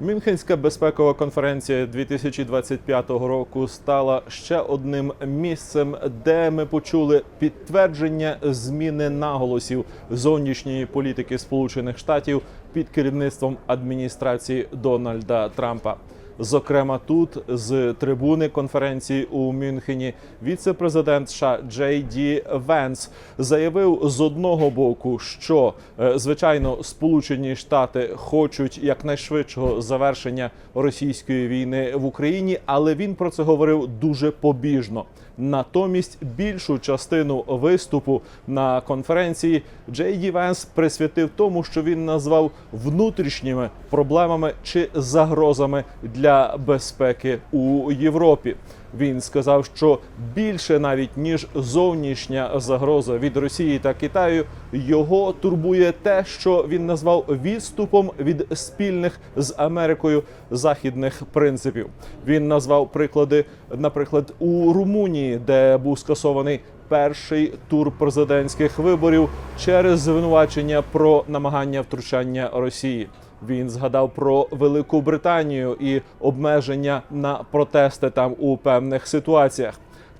Мюнхенська безпекова конференція 2025 року стала ще одним місцем, де ми почули підтвердження зміни наголосів зовнішньої політики Сполучених Штатів під керівництвом адміністрації Дональда Трампа. Зокрема, тут з трибуни конференції у Мюнхені віце-президент США Джей Ді Венс заявив з одного боку, що е, звичайно Сполучені Штати хочуть якнайшвидшого завершення російської війни в Україні, але він про це говорив дуже побіжно. Натомість більшу частину виступу на конференції Джей Ді Венс присвятив тому, що він назвав внутрішніми проблемами чи загрозами для безпеки у Європі. Він сказав, що більше навіть ніж зовнішня загроза від Росії та Китаю його турбує те, що він назвав відступом від спільних з Америкою західних принципів. Він назвав приклади, наприклад, у Румунії, де був скасований перший тур президентських виборів через звинувачення про намагання втручання Росії. Він згадав про Велику Британію і обмеження на протести там у певних ситуаціях.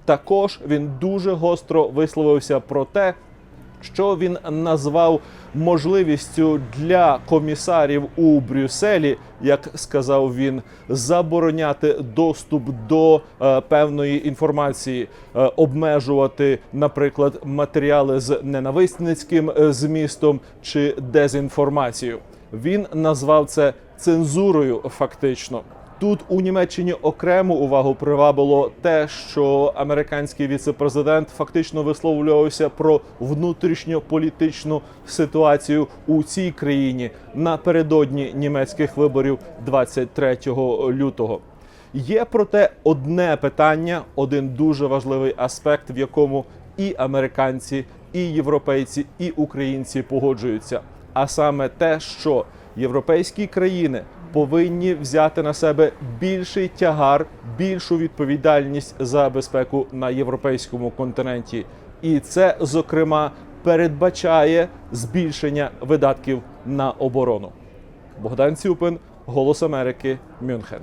Також він дуже гостро висловився про те, що він назвав можливістю для комісарів у Брюсселі, як сказав він, забороняти доступ до е, певної інформації, е, обмежувати, наприклад, матеріали з ненависницьким е, змістом чи дезінформацією. Він назвав це цензурою, фактично. Тут у Німеччині окрему увагу привабило те, що американський віцепрезидент фактично висловлювався про внутрішньополітичну ситуацію у цій країні напередодні німецьких виборів 23 лютого. Є проте одне питання, один дуже важливий аспект, в якому і американці, і європейці, і українці погоджуються. А саме те, що європейські країни повинні взяти на себе більший тягар, більшу відповідальність за безпеку на європейському континенті, і це зокрема передбачає збільшення видатків на оборону. Богдан Цюпин, Голос Америки, Мюнхен.